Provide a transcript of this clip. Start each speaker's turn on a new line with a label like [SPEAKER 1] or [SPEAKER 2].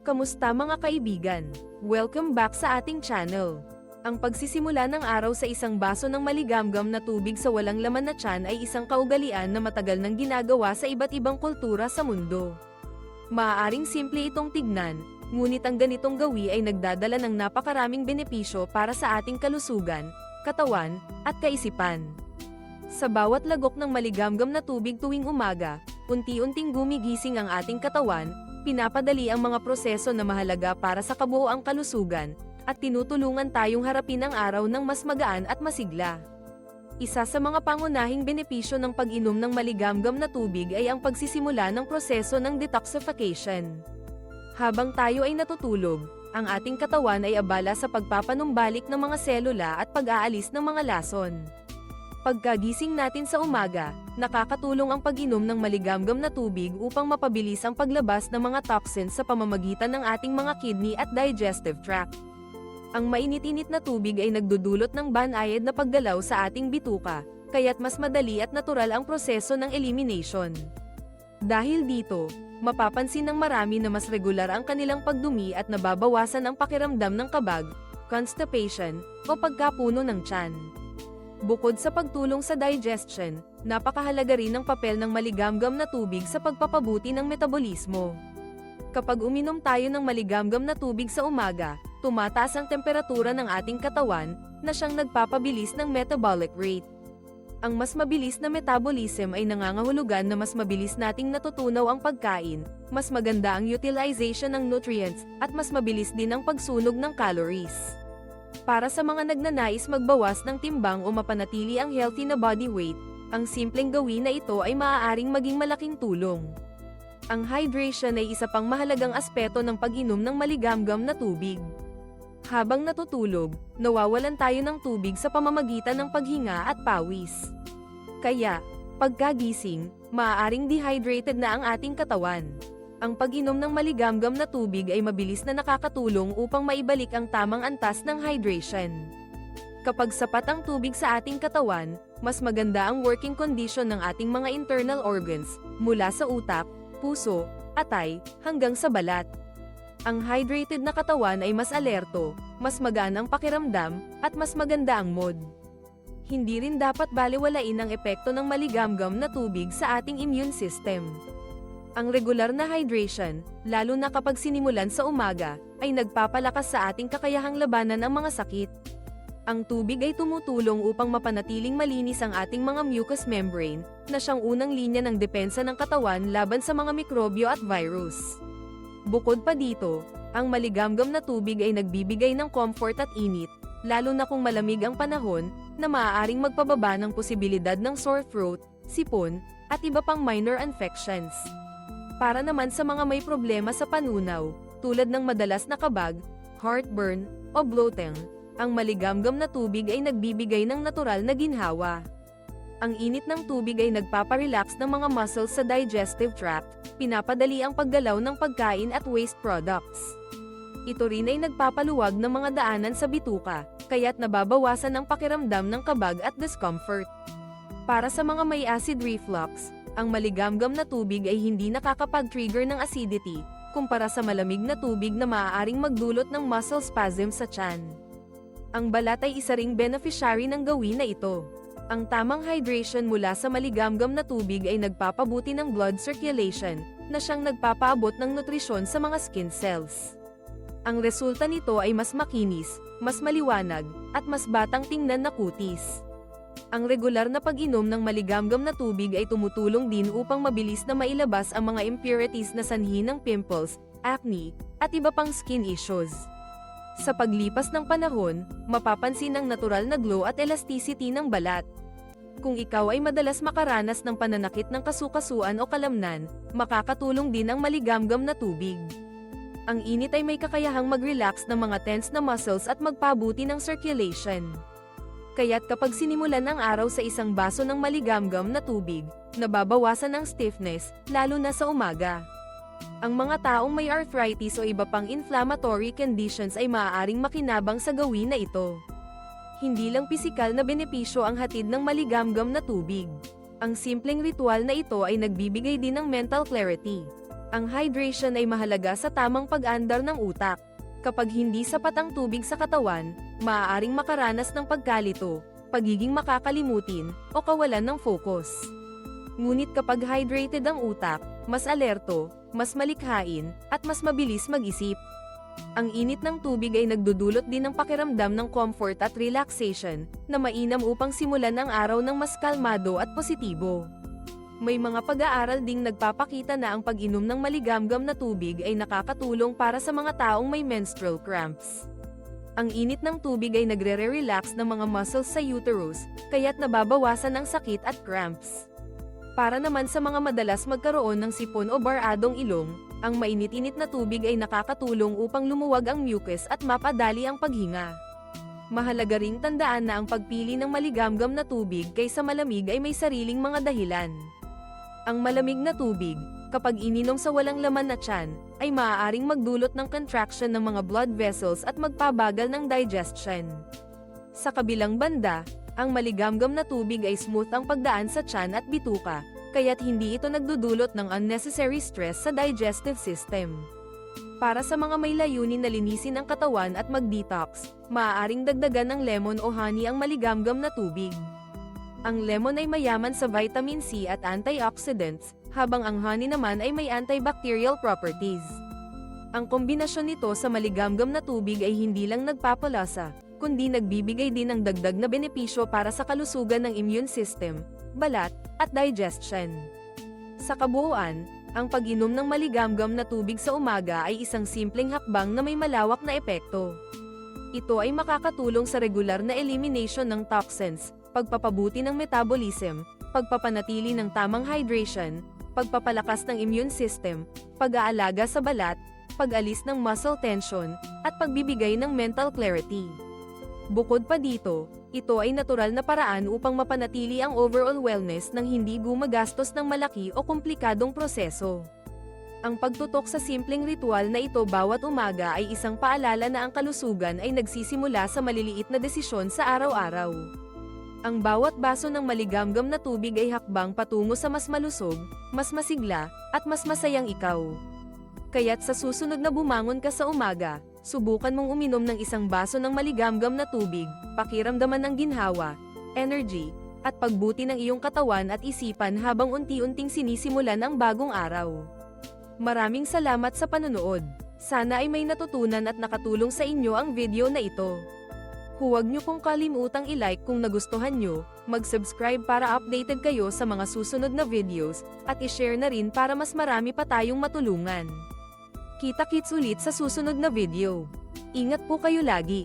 [SPEAKER 1] Kamusta mga kaibigan? Welcome back sa ating channel. Ang pagsisimula ng araw sa isang baso ng maligamgam na tubig sa walang laman na tiyan ay isang kaugalian na matagal nang ginagawa sa iba't ibang kultura sa mundo. Maaaring simple itong tignan, ngunit ang ganitong gawi ay nagdadala ng napakaraming benepisyo para sa ating kalusugan, katawan, at kaisipan. Sa bawat lagok ng maligamgam na tubig tuwing umaga, unti-unting gumigising ang ating katawan, pinapadali ang mga proseso na mahalaga para sa kabuoang kalusugan, at tinutulungan tayong harapin ang araw ng mas magaan at masigla. Isa sa mga pangunahing benepisyo ng pag-inom ng maligamgam na tubig ay ang pagsisimula ng proseso ng detoxification. Habang tayo ay natutulog, ang ating katawan ay abala sa pagpapanumbalik ng mga selula at pag-aalis ng mga lason. Pagkagising natin sa umaga, nakakatulong ang pag-inom ng maligamgam na tubig upang mapabilis ang paglabas ng mga toxins sa pamamagitan ng ating mga kidney at digestive tract. Ang mainit-init na tubig ay nagdudulot ng banayad na paggalaw sa ating bituka, kaya't mas madali at natural ang proseso ng elimination. Dahil dito, mapapansin ng marami na mas regular ang kanilang pagdumi at nababawasan ang pakiramdam ng kabag, constipation, o pagkapuno ng tiyan. Bukod sa pagtulong sa digestion, napakahalaga rin ang papel ng maligamgam na tubig sa pagpapabuti ng metabolismo. Kapag uminom tayo ng maligamgam na tubig sa umaga, tumataas ang temperatura ng ating katawan, na siyang nagpapabilis ng metabolic rate. Ang mas mabilis na metabolism ay nangangahulugan na mas mabilis nating natutunaw ang pagkain, mas maganda ang utilization ng nutrients, at mas mabilis din ang pagsunog ng calories. Para sa mga nagnanais magbawas ng timbang o mapanatili ang healthy na body weight, ang simpleng gawin na ito ay maaaring maging malaking tulong. Ang hydration ay isa pang mahalagang aspeto ng pag-inom ng maligamgam na tubig. Habang natutulog, nawawalan tayo ng tubig sa pamamagitan ng paghinga at pawis. Kaya, pagkagising, maaaring dehydrated na ang ating katawan. Ang pag-inom ng maligamgam na tubig ay mabilis na nakakatulong upang maibalik ang tamang antas ng hydration. Kapag sapat ang tubig sa ating katawan, mas maganda ang working condition ng ating mga internal organs, mula sa utak, puso, atay, hanggang sa balat. Ang hydrated na katawan ay mas alerto, mas magaan ang pakiramdam, at mas maganda ang mood. Hindi rin dapat baliwalain ang epekto ng maligamgam na tubig sa ating immune system. Ang regular na hydration, lalo na kapag sinimulan sa umaga, ay nagpapalakas sa ating kakayahang labanan ang mga sakit. Ang tubig ay tumutulong upang mapanatiling malinis ang ating mga mucous membrane, na siyang unang linya ng depensa ng katawan laban sa mga mikrobyo at virus. Bukod pa dito, ang maligamgam na tubig ay nagbibigay ng comfort at init, lalo na kung malamig ang panahon, na maaaring magpababa ng posibilidad ng sore throat, sipon, at iba pang minor infections. Para naman sa mga may problema sa panunaw, tulad ng madalas na kabag, heartburn, o bloating, ang maligamgam na tubig ay nagbibigay ng natural na ginhawa. Ang init ng tubig ay nagpaparelax ng mga muscles sa digestive tract, pinapadali ang paggalaw ng pagkain at waste products. Ito rin ay nagpapaluwag ng mga daanan sa bituka, kaya't nababawasan ang pakiramdam ng kabag at discomfort. Para sa mga may acid reflux, ang maligamgam na tubig ay hindi nakakapag-trigger ng acidity, kumpara sa malamig na tubig na maaaring magdulot ng muscle spasm sa tiyan. Ang balat ay isa ring beneficiary ng gawin na ito. Ang tamang hydration mula sa maligamgam na tubig ay nagpapabuti ng blood circulation, na siyang nagpapaabot ng nutrisyon sa mga skin cells. Ang resulta nito ay mas makinis, mas maliwanag, at mas batang tingnan na kutis. Ang regular na pag-inom ng maligamgam na tubig ay tumutulong din upang mabilis na mailabas ang mga impurities na sanhi ng pimples, acne, at iba pang skin issues. Sa paglipas ng panahon, mapapansin ang natural na glow at elasticity ng balat. Kung ikaw ay madalas makaranas ng pananakit ng kasukasuan o kalamnan, makakatulong din ang maligamgam na tubig. Ang init ay may kakayahang mag-relax ng mga tense na muscles at magpabuti ng circulation. Kaya't kapag sinimulan ang araw sa isang baso ng maligamgam na tubig, nababawasan ang stiffness, lalo na sa umaga. Ang mga taong may arthritis o iba pang inflammatory conditions ay maaaring makinabang sa gawin na ito. Hindi lang pisikal na benepisyo ang hatid ng maligamgam na tubig. Ang simpleng ritual na ito ay nagbibigay din ng mental clarity. Ang hydration ay mahalaga sa tamang pag-andar ng utak. Kapag hindi sapat ang tubig sa katawan, maaaring makaranas ng pagkalito, pagiging makakalimutin, o kawalan ng focus. Ngunit kapag hydrated ang utak, mas alerto, mas malikhain, at mas mabilis mag-isip. Ang init ng tubig ay nagdudulot din ng pakiramdam ng comfort at relaxation, na mainam upang simulan ang araw ng mas kalmado at positibo. May mga pag-aaral ding nagpapakita na ang pag-inom ng maligamgam na tubig ay nakakatulong para sa mga taong may menstrual cramps. Ang init ng tubig ay nagre-relax ng mga muscles sa uterus, kaya't nababawasan ang sakit at cramps. Para naman sa mga madalas magkaroon ng sipon o baradong ilong, ang mainit-init na tubig ay nakakatulong upang lumuwag ang mucus at mapadali ang paghinga. Mahalaga ring tandaan na ang pagpili ng maligamgam na tubig kaysa malamig ay may sariling mga dahilan. Ang malamig na tubig, kapag ininom sa walang laman na tiyan, ay maaaring magdulot ng contraction ng mga blood vessels at magpabagal ng digestion. Sa kabilang banda, ang maligamgam na tubig ay smooth ang pagdaan sa tiyan at bituka, kaya't hindi ito nagdudulot ng unnecessary stress sa digestive system. Para sa mga may layunin na linisin ang katawan at mag-detox, maaaring dagdagan ng lemon o honey ang maligamgam na tubig. Ang lemon ay mayaman sa vitamin C at antioxidants, habang ang honey naman ay may antibacterial properties. Ang kombinasyon nito sa maligamgam na tubig ay hindi lang nagpapalasa, kundi nagbibigay din ng dagdag na benepisyo para sa kalusugan ng immune system, balat, at digestion. Sa kabuuan, ang pag-inom ng maligamgam na tubig sa umaga ay isang simpleng hakbang na may malawak na epekto. Ito ay makakatulong sa regular na elimination ng toxins, pagpapabuti ng metabolism, pagpapanatili ng tamang hydration, pagpapalakas ng immune system, pag-aalaga sa balat, pag-alis ng muscle tension, at pagbibigay ng mental clarity. Bukod pa dito, ito ay natural na paraan upang mapanatili ang overall wellness nang hindi gumagastos ng malaki o komplikadong proseso. Ang pagtutok sa simpleng ritual na ito bawat umaga ay isang paalala na ang kalusugan ay nagsisimula sa maliliit na desisyon sa araw-araw. Ang bawat baso ng maligamgam na tubig ay hakbang patungo sa mas malusog, mas masigla, at mas masayang ikaw. Kaya't sa susunod na bumangon ka sa umaga, subukan mong uminom ng isang baso ng maligamgam na tubig, pakiramdaman ng ginhawa, energy, at pagbuti ng iyong katawan at isipan habang unti-unting sinisimulan ang bagong araw. Maraming salamat sa panonood. Sana ay may natutunan at nakatulong sa inyo ang video na ito. Huwag niyo pong kalimutang i-like kung nagustuhan niyo, mag-subscribe para updated kayo sa mga susunod na videos, at i-share na rin para mas marami pa tayong matulungan. Kita-kits ulit sa susunod na video. Ingat po kayo lagi.